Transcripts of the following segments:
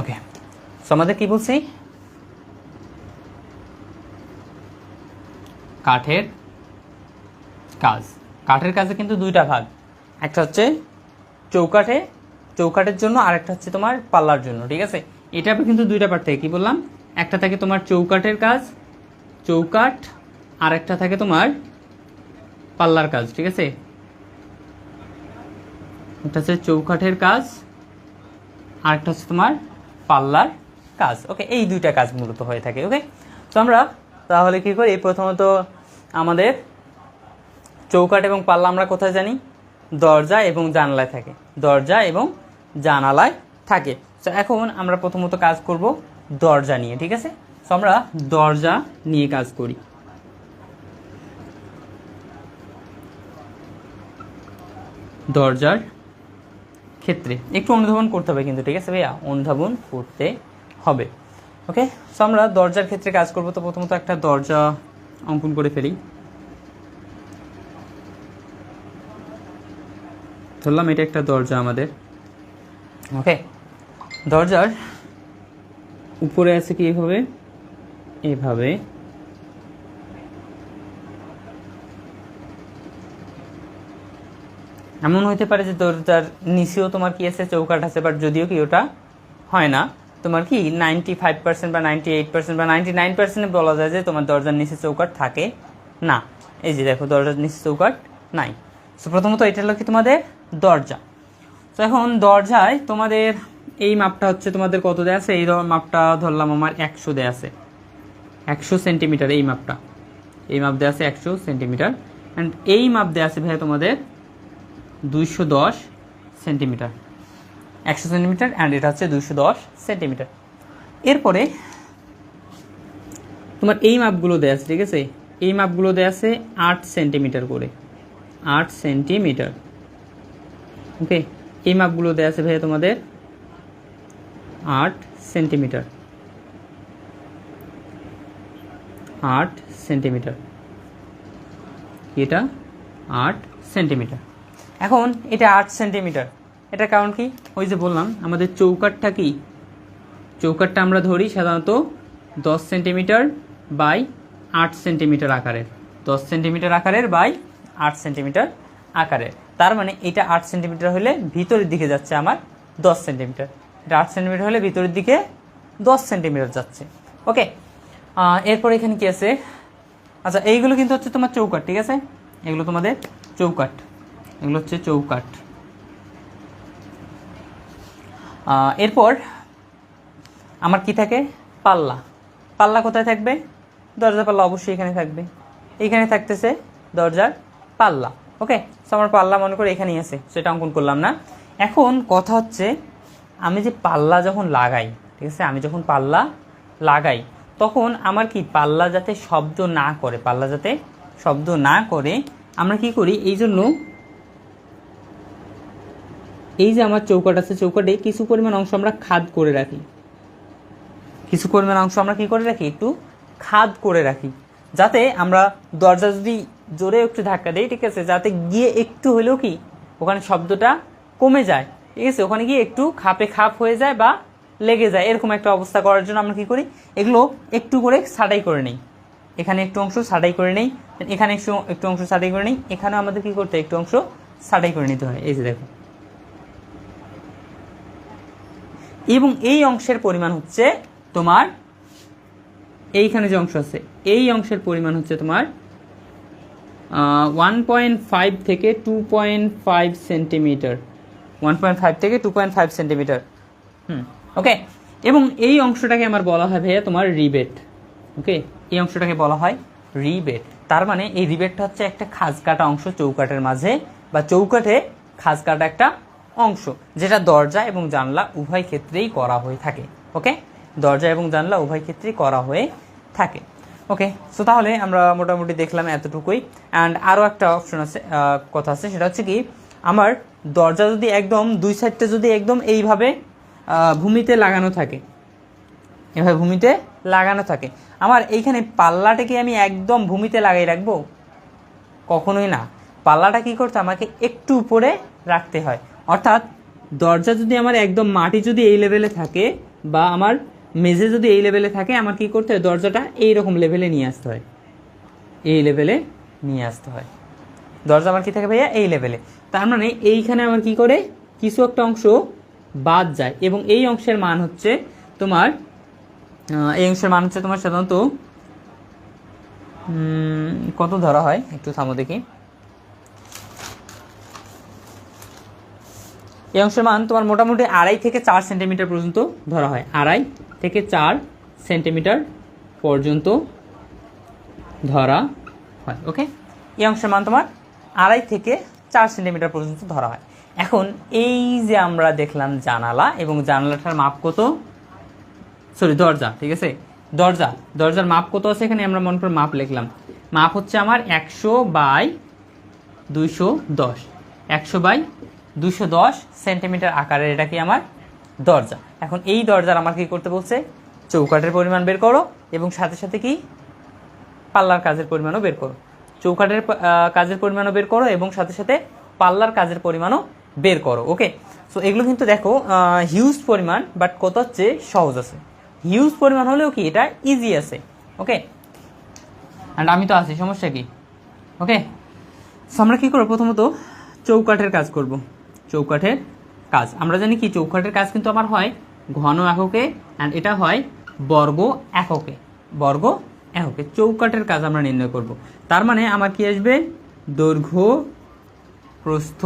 Okay so আমাদের কি বলছি? কাঠের কাজ। কাঠের কাজে কিন্তু দুইটা ভাগ। একটা হচ্ছে চৌকাঠে, চৌকাঠের জন্য আর একটা হচ্ছে তোমার পাল্লার জন্য, ঠিক আছে? এটা কিন্তু দুইটা পার্ট থাকে, কি বললাম? একটা থাকে তোমার চৌকাঠের কাজ, চৌকাঠ, আর একটা থাকে তোমার পাল্লার কাজ, ঠিক আছে? একটা হচ্ছে চৌকাঠের কাজ, আর একটা হচ্ছে তোমার পাল্লার কাজ। ওকে এই দুইটা কাজ মূলত হয়ে থাকে ওকে তো আমরা তাহলে কি করি? প্রথমত আমাদের চৌকাঠ এবং পাল্লা আমরা কোথায় জানি? দরজা এবং জানালায় থাকে। দরজা এবং জানালায় থাকে। তো এখন আমরা প্রথমত কাজ করব দরজা নিয়ে, ঠিক আছে? তো আমরা দরজা নিয়ে কাজ করি। দরজার ক্ষেত্রে একটু অনুধাবন করতে হবে কিন্তু, ঠিক আছে ভাইয়া? অনুধাবন করতে হবে। ওকে সো আমরা দরজার ক্ষেত্রে কাজ করব। তো প্রথমত একটা দরজা অঙ্কন করে ফেলি। ধরলাম এটা একটা দরজা আমাদের। ওকে দরজার উপরে আছে কি এভাবে? এভাবে। এমন হইতে পারে যে দরজার নিচেও তোমার কি আছে, চৌকাঠ আছে বাট যদিও কি ওটা হয় না, তোমার কি নাইনটি ফাইভ পার্সেন্ট বা নাইনটি এইট পার্সেন্ট বা নাইনটি নাইন পার্সেন্টে বলা যায় যে তোমার দরজার নিচে চৌকাঠ থাকে? না। এই যে দেখো, দরজার নিচে চৌকাঠ নাই। সো প্রথমত এটা হলো কি তোমাদের দরজা। তো এখন দরজায় তোমাদের এই মাপটা হচ্ছে তোমাদের কত দেয়া আছে? এই মাপটা ধরলাম আমার একশো দেয়া আছে। একশো সেন্টিমিটার এই মাপটা। এই মাপ দেওয়া আছে একশো সেন্টিমিটার। অ্যান্ড এই মাপ দেওয়া আছে ভাইয়া তোমাদের দুইশো দশ সেন্টিমিটার। একশো সেন্টিমিটার অ্যান্ড এটা হচ্ছে দুইশো দশ সেন্টিমিটার। এরপরে তোমার এই মাপগুলো দেওয়া আছে, ঠিক আছে? এই মাপগুলো দেওয়া আছে আট সেন্টিমিটার করে। আট সেন্টিমিটার। ওকে এই মাপগুলো দেওয়া আছে ভাইয়া তোমাদের আট সেন্টিমিটার। আট সেন্টিমিটার। এটা আট সেন্টিমিটার। এখন এটা আট সেন্টিমিটার। এটা কারণ কি? ওই যে বললাম, আমাদের চৌকাঠটা কি? চৌকাঠটা আমরা ধরি সাধারণত দশ সেন্টিমিটার বাই আট সেন্টিমিটার আকারের। দশ সেন্টিমিটার আকারের বাই আট সেন্টিমিটার আকারের। তার মানে এটা আট সেন্টিমিটার হলে ভিতরের দিকে যাচ্ছে আমার দশ সেন্টিমিটার। এটা আট সেন্টিমিটার হলে ভিতরের দিকে দশ সেন্টিমিটার যাচ্ছে। ওকে এরপর এখানে কি আছে? আচ্ছা এইগুলো কিন্তু হচ্ছে তোমার চৌকাঠ, ঠিক আছে? এগুলো তোমাদের চৌকাঠ। এগুলো হচ্ছে আহ, এরপর আমার কি থাকে? পাল্লা। পাল্লা কোথায় থাকবে? দরজা পাল্লা অবশ্যই এখানে থাকবে। এইখানে থাকতেছে দরজার পাল্লা। ওকে সো আমার পাল্লা মনে করে এখানেই আছে সেটা অঙ্কন করলাম না। এখন কথা হচ্ছে আমি যে পাল্লা যখন লাগাই ঠিক আছে? আমি যখন পাল্লা লাগাই তখন আমার কি পাল্লা যাতে শব্দ না করে পাল্লা যাতে শব্দ না করে আমরা কি করি? এই জন্য এই যে আমার চৌকাট আছে চৌকাটে কিছু পরিমাণ অংশ আমরা খাদ করে রাখি। কিছু পরিমাণ অংশ আমরা কি করে রাখি? একটু খাদ করে রাখি। যাতে আমরা দরজা যদি জোরে একটু ধাক্কা দিই, ঠিক আছে? যাতে গিয়ে একটু হলেও কি, ওখানে শব্দটা কমে যায়। ঠিক আছে? ওখানে গিয়ে একটু খাপে খাপ হয়ে যায় বা লেগে যায়। এরকম একটা অবস্থা করার জন্য আমরা কি করি? এগুলো একটু করে ছাটাই করে নিই। এখানে একটু অংশ ছাটাই করে নেই। এখানে একটু একটু অংশ ছাটাই করে নিই। এখানেও আমাদের কি করতে? একটু অংশ ছাটাই করে নিতে হয়। এই যে দেখো। এবং এই অংশের পরিমাণ হচ্ছে তোমার, এইখানে যে অংশ আছে, এই অংশের পরিমাণ হচ্ছে তোমার ওয়ান পয়েন্ট ফাইভ থেকে two point five centimetre one point five থেকে two point five centimetre hmm okay এবং এই অংশটাকে আমার বলা হয় ভাইয়া তোমার রিবেট ওকে এই অংশটাকে বলা হয় রিবেট। তার মানে এই রিবেটটা হচ্ছে একটা খাজ কাটা অংশ চৌকাঠের মাঝে, বা চৌকাঠে খাজ কাটা একটা অংশ, যেটা দরজা এবং জানলা উভয় ক্ষেত্রেই করা হয়ে থাকে, ওকে? দরজা এবং জানলা উভয় ক্ষেত্রেই করা হয়ে থাকে, ওকে? সো তাহলে আমরা মোটামুটি দেখলাম এতটুকুই। অ্যান্ড আরও একটা অপশন আছে কথা আছে, সেটা হচ্ছে কি, আমার দরজা যদি একদম, দুই সাইডটা যদি একদম এইভাবে ভূমিতে লাগানো থাকে, এভাবে ভূমিতে লাগানো থাকে, আমার এইখানে পাল্লাটাকে আমি একদম ভূমিতে লাগাই রাখব? কখনোই না। পাল্লাটা কি করতে, আমাকে একটু উপরে রাখতে হয়। অর্থাৎ দরজা যদি আমার একদম মাটি যদি এই লেভেলে থাকে বা আমার মেঝে যদি এই লেভেলে থাকে, আমার কি করতে হয়? দরজাটা এইরকম লেভেলে নিয়ে আসতে হয়। এই লেভেলে নিয়ে আসতে হয়। দরজা আমার কি থাকে ভাইয়া? এই লেভেলে তার মানে এইখানে আমার কি করে? কিছু একটা অংশ বাদ যায় এবং এই অংশের মান হচ্ছে তোমার এই অংশের মান হচ্ছে তোমার সাধারণত কত ধরা হয়? একটু থামো দেখি। এই অংশের মান তোমার মোটামুটি আড়াই থেকে চার সেন্টিমিটার পর্যন্ত ধরা হয়। আড়াই থেকে চার সেন্টিমিটার পর্যন্ত ধরা হয় ওকে এই অংশের মান তোমার আড়াই থেকে চার সেন্টিমিটার পর্যন্ত ধরা হয়। এখন এই যে আমরা দেখলাম জানালা এবং জানালাটার মাপ কত? সরি দরজা, ঠিক আছে? দরজা, দরজার মাপ কত আছে এখানে? আমরা মনে করে মাপ লিখলাম। মাপ হচ্ছে আমার একশো বাই দুইশো দশ। একশো বাই দুশো দশ সেন্টিমিটার আকারের এটা কি আমার? দরজা। এখন এই দরজার আমার কি করতে বলছে? চৌকাঠের পরিমাণ বের করো এবং সাথে সাথে কি? পাল্লার কাজের পরিমাণও বের করো। চৌকাঠের কাজের পরিমাণও বের করো এবং সাথে সাথে পাল্লার কাজের পরিমাণও বের করো, ওকে? সো এগুলো কিন্তু দেখো হিউজ পরিমাণ বাট কত হচ্ছে? সহজ আছে। হিউজ পরিমাণ হলেও কি? এটা ইজি আছে, ওকে? অ্যান্ড আমি তো আছি, সমস্যা কি? ওকে? সো আমরা কী করব? প্রথমত চৌকাঠের কাজ করব। চৌকাঠের কাজ। আমরা জানি কি, চৌকাঠের কাজ কিন্তু আমার হয় ঘন এককে অ্যান্ড এটা হয় বর্গ এককে বর্গ এককে। চৌকাঠের কাজ আমরা নির্ণয় করব। তার মানে আমার কি আসবে? দৈর্ঘ্য প্রস্থ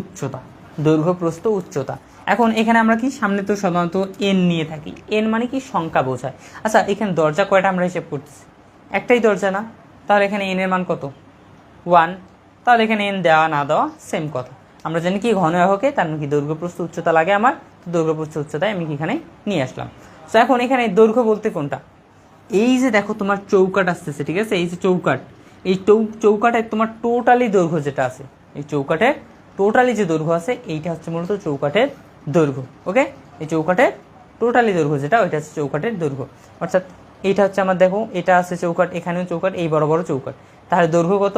উচ্চতা। দৈর্ঘ্য প্রস্থ উচ্চতা। এখন এখানে আমরা কি, সামনে তো সাধারণত এন নিয়ে থাকি। এন মানে কি, সংখ্যা বোঝায়। আচ্ছা এখানে দরজা কয়টা আমরা হিসেব করতেছি? একটাই দরজা না? তাহলে এখানে এনের মান কত? ওয়ান তাহলে এখানে এন দেওয়া না দেওয়া সেম কথা। আমরা জানি কি ঘন এককে তার মানে কি দৈর্ঘ্য প্রস্থ উচ্চতা লাগে আমার, তো দৈর্ঘ্য প্রস্থ উচ্চতায় আমি এখানে নিয়ে আসলাম। তো এখন এখানে দৈর্ঘ্য বলতে কোনটা? এই যে দেখো তোমার চৌকাট আসতেছে, ঠিক আছে? এই যে চৌকাট এই চৌ চৌকাটের তোমার টোটালি দৈর্ঘ্য যেটা আছে, এই চৌকাটের টোটালি যে দৈর্ঘ্য আছে, এইটা হচ্ছে মূলত চৌকাটের দৈর্ঘ্য ওকে এই চৌকাটের টোটালি দৈর্ঘ্য যেটা, ওইটা হচ্ছে চৌকাটের দৈর্ঘ্য। অর্থাৎ এইটা হচ্ছে আমার, দেখো, এটা আছে চৌকাট এখানেও চৌকাট এই বড় বড় চৌকাট তাহলে দৈর্ঘ্য কত?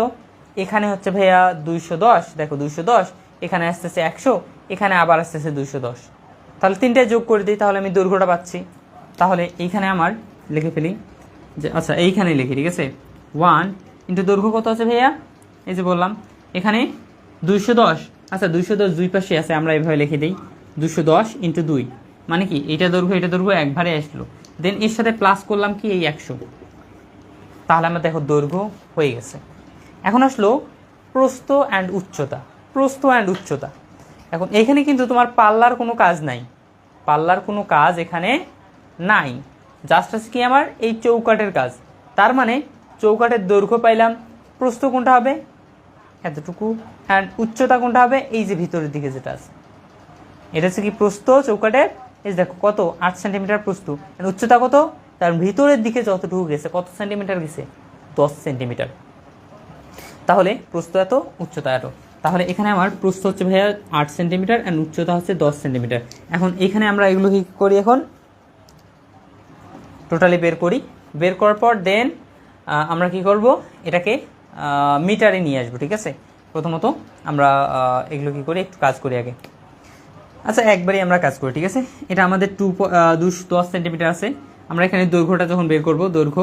এখানে হচ্ছে ভাইয়া দুইশো দশ, দেখো দুইশো দশ। এখানে আসতেছে একশো, এখানে আবার আসতেছে দুশো দশ। তাহলে তিনটায় যোগ করে দিই, তাহলে আমি দৈর্ঘ্যটা পাচ্ছি। তাহলে এইখানে আমার লিখে ফেলি যে আচ্ছা এইখানে লিখি, ঠিক আছে? ওয়ান ইন্টু দৈর্ঘ্য কত আছে ভাইয়া? এই যে বললাম, এখানে দুইশো দশ। আচ্ছা দুইশো দশ দুই পাশে আছে, আমরা এইভাবে লিখে দিই। দুশো দশ ইন্টু দুই। মানে কি, এইটা দৈর্ঘ্য, এটা দৈর্ঘ্য একবারে আসলো। দেন এর সাথে প্লাস করলাম কি, এই একশো। তাহলে আমার দেখো দৈর্ঘ্য হয়ে গেছে। এখন আসলো প্রস্থ অ্যান্ড উচ্চতা। প্রস্থ অ্যান্ড উচ্চতা। এখন এখানে কিন্তু তোমার পাল্লার কোনো কাজ নাই। পাল্লার কোনো কাজ এখানে নাই। জাস্ট আছে কি আমার? এই চৌকাটের কাজ। তার মানে চৌকাটের দৈর্ঘ্য পাইলাম। প্রস্থ কোনটা হবে? এতটুকু। অ্যান্ড উচ্চতা কোনটা হবে? এই যে ভিতরের দিকে যেটা আছে। এটা হচ্ছে কি প্রস্থ চৌকাটের এই দেখো, কত? আট সেন্টিমিটার প্রস্থ। আর উচ্চতা কত? তার ভিতরের দিকে যতটুকু গেছে, কত সেন্টিমিটার গেছে? দশ সেন্টিমিটার তাহলে প্রস্থ এত, উচ্চতা এত। তাহলে এখানে আমার প্রস্থ হচ্ছে ভাইয়া আট সেন্টিমিটার অ্যান্ড উচ্চতা হচ্ছে দশ সেন্টিমিটার। এখন এখানে আমরা এগুলো কি করি এখন? টোটালি বের করি। বের করার পর দেন আমরা কি করব? এটাকে মিটারে নিয়ে আসব, ঠিক আছে? প্রথমত আমরা এগুলো কি করি? একটু কাজ করি আগে। আচ্ছা একবারই আমরা কাজ করি, ঠিক আছে? এটা আমাদের টু দুশো, দশ সেন্টিমিটার আছে। আমরা এখানে দৈর্ঘ্যটা যখন বের করব, দৈর্ঘ্য,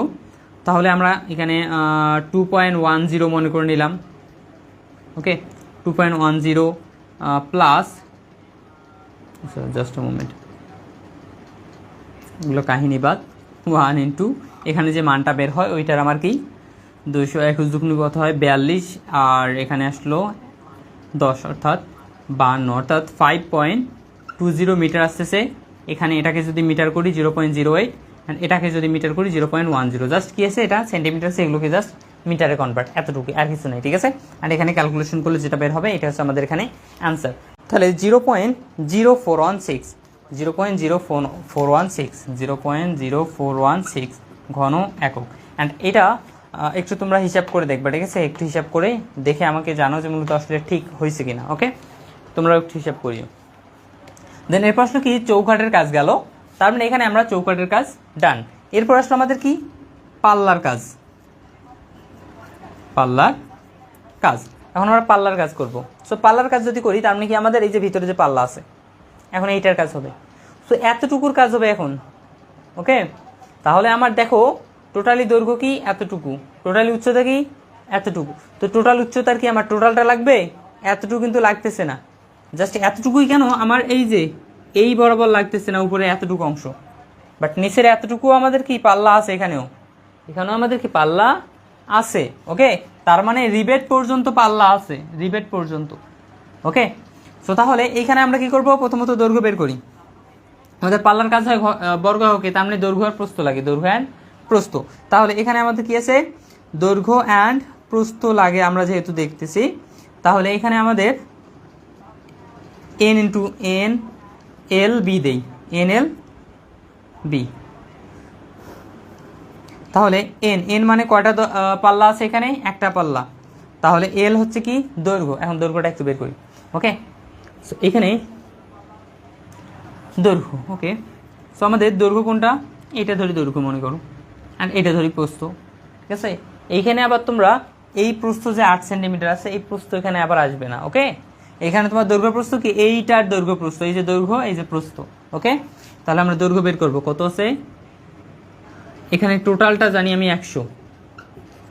তাহলে আমরা এখানে টু পয়েন্ট ওয়ান জিরো মনে করে নিলাম। Okay two point one zero plus just moment এগুলো কাহিনী বাদ। ওয়ান ইন্টু এখানে যে মানটা বের হয়, ওইটার আমার কি? দুইশো একুশ দুগুণ কত হয়? বিয়াল্লিশ, আর এখানে আসলো দশ, অর্থাৎ বান্ন অর্থাৎ five point two zero metre আসতেছে। এখানে এটাকে যদি মিটার করি জিরো পয়েন্ট জিরো এইট এটাকে যদি মিটার করি zero point one zero just কি আছে এটা? সেন্টিমিটার এগুলোকে জাস্ট মিটারে কনভার্ট এতটুকু আর কিছু নেই, ঠিক আছে? আর এখানে ক্যালকুলেশন করলে যেটা বের হবে, এটা হচ্ছে আমাদের এখানে অ্যান্সার তাহলে zero point zero four one six zero point zero four four one six zero point zero four one six ঘন একক। অ্যান্ড এটা একটু তোমরা হিসাব করে দেখবে, ঠিক আছে? একটু হিসাব করে দেখে আমাকে জানো যে মূলত আসলে ঠিক হয়েছে কিনা, ওকে? তোমরা একটু হিসাব করিও। দেন এরপর আসলো কি? চৌকাটের কাজ গেল। তার মানে এখানে আমরা চৌকাটের কাজ ডান এরপর আসলো আমাদের কি? পাল্লার কাজ। পাল্লার কাজ। এখন আমরা পাল্লার কাজ করব। সো পাল্লার কাজ যদি করি, তার মানে কি আমাদের এই যে ভিতরে যে পাল্লা আছে, এখন এইটার কাজ হবে। সো এতটুকুর কাজ হবে এখন। ওকে তাহলে আমার দেখো টোটালি দৈর্ঘ্য কি? এতটুকু। টোটালি উচ্চতা কি? এতটুকু। তো টোটাল উচ্চতার কি আমার টোটালটা লাগবে? এতটুকু কিন্তু লাগতেছে না। জাস্ট এতটুকুই কেন? আমার এই যে, এই বরাবর লাগতেছে না উপরে এতটুকু অংশ। বাট নিচের এতটুকু আমাদের কি? পাল্লা আছে এখানেও। এখানেও আমাদের কি? পাল্লা আছে ওকে তার মানে রিবেট পর্যন্ত পাল্লা আছে, রিবেট পর্যন্ত ওকে সো তাহলে এইখানে আমরা কি করব? প্রথমত দৈর্ঘ্য বের করি। আমাদের পাল্লার কাজ হয় বর্গ হকে তার মানে দৈর্ঘ্য আর প্রস্থ লাগে, দৈর্ঘ্য অ্যান্ড প্রস্থ। তাহলে এখানে আমাদের কি আছে? দৈর্ঘ্য অ্যান্ড প্রস্থ লাগে আমরা যেহেতু দেখতেছি। তাহলে এখানে আমাদের N into N L B দেই। এন এল বি তাহলে এন এন মানে কয়টা পাল্লা আছে এখানে? একটা পাল্লা। তাহলে এল হচ্ছে কি? দৈর্ঘ্য। এখন দৈর্ঘ্যটা একটু বের করি। ওকে সো এখানে দৈর্ঘ্য। ওকে সো আমাদের দৈর্ঘ্য কোনটা? এটা ধরি দৈর্ঘ্য মনে করো। অ্যান্ড এটা ধরি প্রস্থ। ঠিক আছে? এইখানে আবার তোমরা এই প্রস্থ যে আট সেন্টিমিটার আছে, এই প্রস্থ এখানে আবার আসবে না। ওকে এখানে তোমার দৈর্ঘ্য প্রস্থ কি? এইটার দৈর্ঘ্য প্রস্থ। এই যে দৈর্ঘ্য, এই যে প্রস্থ। ওকে তাহলে আমরা দৈর্ঘ্য বের করব। কত আছে? এখানে টোটালটা জানি আমি একশো।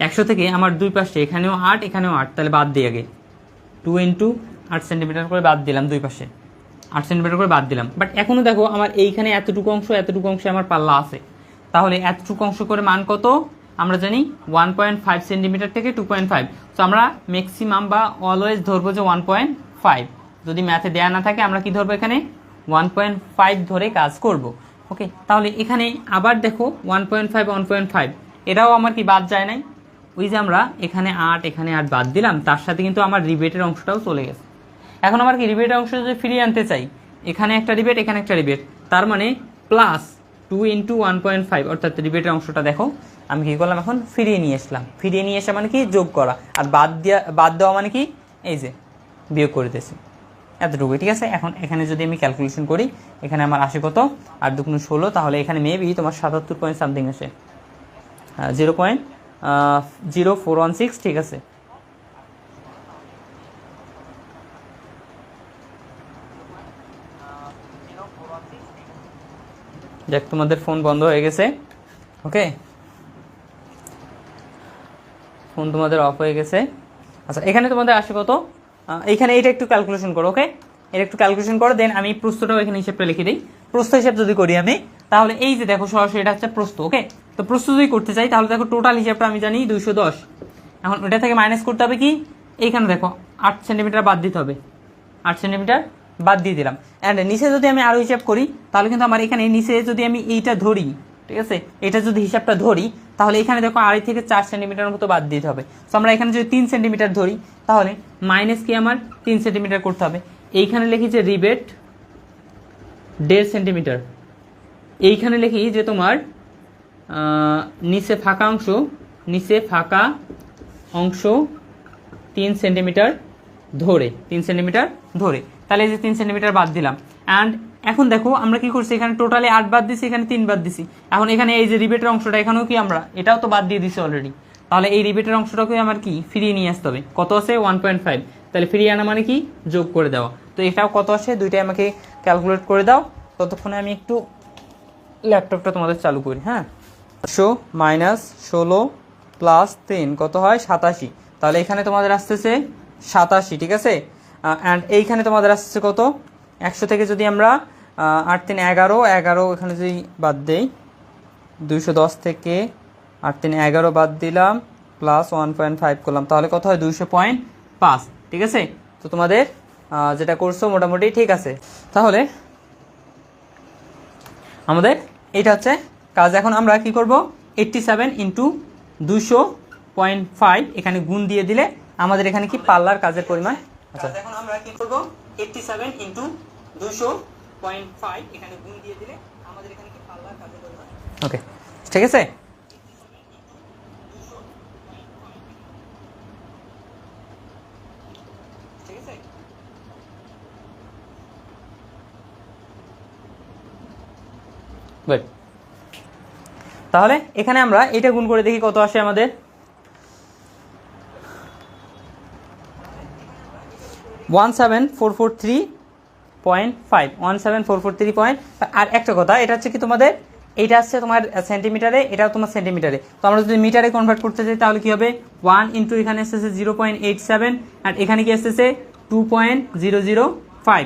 একশো থেকে আমার দুই পাশে, এখানেও আট এখানেও আট, তাহলে বাদ দিই আগে। টু ইন্টু আট সেন্টিমিটার করে বাদ দিলাম দুই পাশে। আট সেন্টিমিটার করে বাদ দিলাম। বাট এখনও দেখো, আমার এইখানে এতটুকু অংশ, এতটুকু অংশে আমার পাল্লা আছে। তাহলে এতটুকু অংশ করে মান কত? আমরা জানি ওয়ান পয়েন্ট ফাইভ সেন্টিমিটার থেকে টু পয়েন্ট ফাইভ। তো আমরা ম্যাক্সিমাম বা অলওয়েজ ধরবো যে ওয়ান পয়েন্ট ফাইভ। যদি ম্যাথে দেয়া না থাকে, আমরা কি ধরবো এখানে? ওয়ান পয়েন্ট ফাইভ ধরে কাজ করব। ওকে তাহলে এখানে আবার দেখো one point five one point five এটাও আমার কি বাদ যায় নাই? ওই যে আমরা এখানে আট এখানে আট বাদ দিলাম, তার সাথে কিন্তু আমার রিবেটের অংশটাও চলে গেছে। এখন আমার কি রিবেটের অংশ যদি ফিরিয়ে আনতে চাই, এখানে একটা রিবেট, এখানে একটা রিবেট, তার মানে plus two into one point five অর্থাৎ রিবেটের অংশটা দেখো, আমি কি করলাম এখন? ফিরিয়ে নিয়ে আসলাম। ফিরিয়ে নিয়ে আসা মানে কি? যোগ করা। আর বাদ দেওয়া বাদ দেওয়া মানে কি? এই যে, বিয়োগ করে দিয়েছি। এতটুকু ঠিক আছে? এখন এখানে যদি আমি ক্যালকুলেশন করি, এখানে আমার আসে কত? আর দুগুণ ষোলো, তাহলে এখানে মেবি তোমার সাতাত্তর পয়েন্ট সামথিং আসে। Zero point zero four one six ঠিক আছে? যাক, তোমাদের ফোন বন্ধ হয়ে গেছে ওকে ফোন তোমাদের অফ হয়ে গেছে। আচ্ছা এখানে তোমাদের আসে কত? আহ, এইখানে এইটা একটু ক্যালকুলেশন করো ওকে এটা একটু ক্যালকুলেশন করো দেন আমি প্রস্তটাও এখানে হিসেবটা লিখে দিই। প্রস্ত হিসাব যদি করি আমি তাহলে এই যে দেখো সরাসরি এটা হচ্ছে প্রস্ত ওকে তো প্রস্ত যদি করতে চাই তাহলে দেখো টোটাল হিসাবটা আমি জানি দুইশো দশ। এখন ওটা থেকে মাইনাস করতে হবে কি? এইখানে দেখো আট সেন্টিমিটার বাদ দিতে হবে। আট সেন্টিমিটার বাদ দিয়ে দিলাম। অ্যান্ড নিচে যদি আমি আরও হিসাব করি তাহলে কিন্তু আমার এখানে নিচে যদি আমি এইটা ধরি ঠিক আছে? এটা যদি হিসাবটা ধরি তাহলে এখানে দেখো আড়াই থেকে চার সেন্টিমিটার মতো বাদ দিতে হবে। তো আমরা এখানে যদি তিন সেন্টিমিটার ধরি, তাহলে মাইনাস কি আমার? তিন সেন্টিমিটার করতে হবে। এইখানে লিখি যে রিবেট দেড় সেন্টিমিটার। এইখানে লিখি যে তোমার নিচে ফাঁকা অংশ, নিচে ফাঁকা অংশ তিন সেন্টিমিটার ধরে, তিন সেন্টিমিটার ধরে। তাহলে এই যে তিন সেন্টিমিটার বাদ দিলাম অ্যান্ড এখন দেখো, আমরা কি করছি? এখানে টোটালি আট বাদ দিছি, এখানে তিন বাদ দিছি। এখন এখানে এই যে রিবেটের অংশটা, এখানেও কি আমরা? এটাও তো বাদ দিয়ে দিছি অলরেডি তাহলে এই রিবেটের অংশটাকে আমার কি? ফিরিয়ে নিয়ে আসতে হবে। কত আছে? ওয়ান পয়েন্ট ফাইভ তাহলে ফিরিয়ে আনা মানে কি? যোগ করে দেওয়া। তো এটাও কত আসে দুইটাই আমাকে ক্যালকুলেট করে দাও। ততক্ষণে আমি একটু ল্যাপটপটা তোমাদের চালু করি হ্যাঁ? একশো মাইনাস ষোলো প্লাস তিন কত হয়? সাতাশি। তাহলে এখানে তোমাদের আসতেছে সাতাশি, ঠিক আছে? অ্যান্ড এইখানে তোমাদের আসতেছে কত? একশো থেকে যদি আমরা আট তিন এগারো এগারো এখানে যদি বাদ দেই, দুইশো দশ থেকে আট তিন এগারো বাদ দিলাম প্লাস ওয়ান পয়েন্ট ফাইভ করলাম, তাহলে কত হয়? দুইশো পয়েন্ট পাঁচ, ঠিক আছে? তো তোমাদের যেটা করছ মোটামুটি ঠিক আছে। তাহলে, আমাদের এটা হচ্ছে কাজ। এখন আমরা কি করব? এইট্টি সেভেন ইন্টু দুশো পয়েন্ট ফাইভ এখানে গুণ দিয়ে দিলে আমাদের এখানে কি পাল্লার কাজের পরিমাণ? আচ্ছা। এখন আমরা কি করব? এইট্টি সেভেন ইন্টু দুশো পয়েন্ট ফাইভ এখানে গুণ দিয়ে দিলে আমাদের এখানে কি পাল্লার কাজের পরিমাণ ওকে ঠিক আছে? ঠিক আছে? গুড তাহলে এখানে আমরা এটা গুণ করে দেখি কত আসে আমাদের। One seven four four three point five one seven four four three point আর একটা কথা, এটা হচ্ছে কি তোমাদের এইটা আসছে তোমার সেন্টিমিটারে এটাও তোমার সেন্টিমিটারে তো আমরা যদি মিটারে কনভার্ট করতে চাই, তাহলে কি হবে? ওয়ান ইন্টু এখানে এসেছে জিরো পয়েন্ট এইট সেভেন আর এখানে কি এসেছে? Two point zero zero five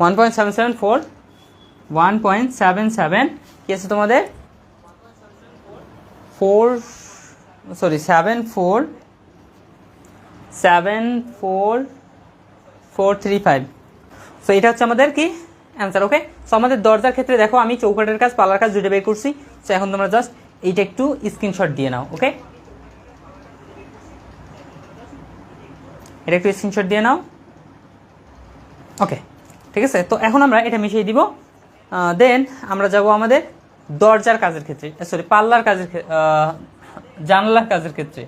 one point seven seven four one point seven seven কি আছে তোমাদের? Four sorry seven four seven four four three five so এটা হচ্ছে আমাদের কি? অ্যান্সার ওকে সো আমাদের দরজার ক্ষেত্রে দেখো, আমি চৌকাটের কাজ পাল্লার কাজ দুটো বের করছি। সো এখন তোমরা জাস্ট এইটা একটু স্ক্রিনশট দিয়ে নাও ওকে এটা একটু স্ক্রিনশট দিয়ে নাও। ওকে ঠিক আছে? তো এখন আমরা এটা মিশিয়ে দিব। দেন আমরা যাব আমাদের দরজার কাজের ক্ষেত্রে সরি পাল্লার কাজের জানলার কাজের ক্ষেত্রে।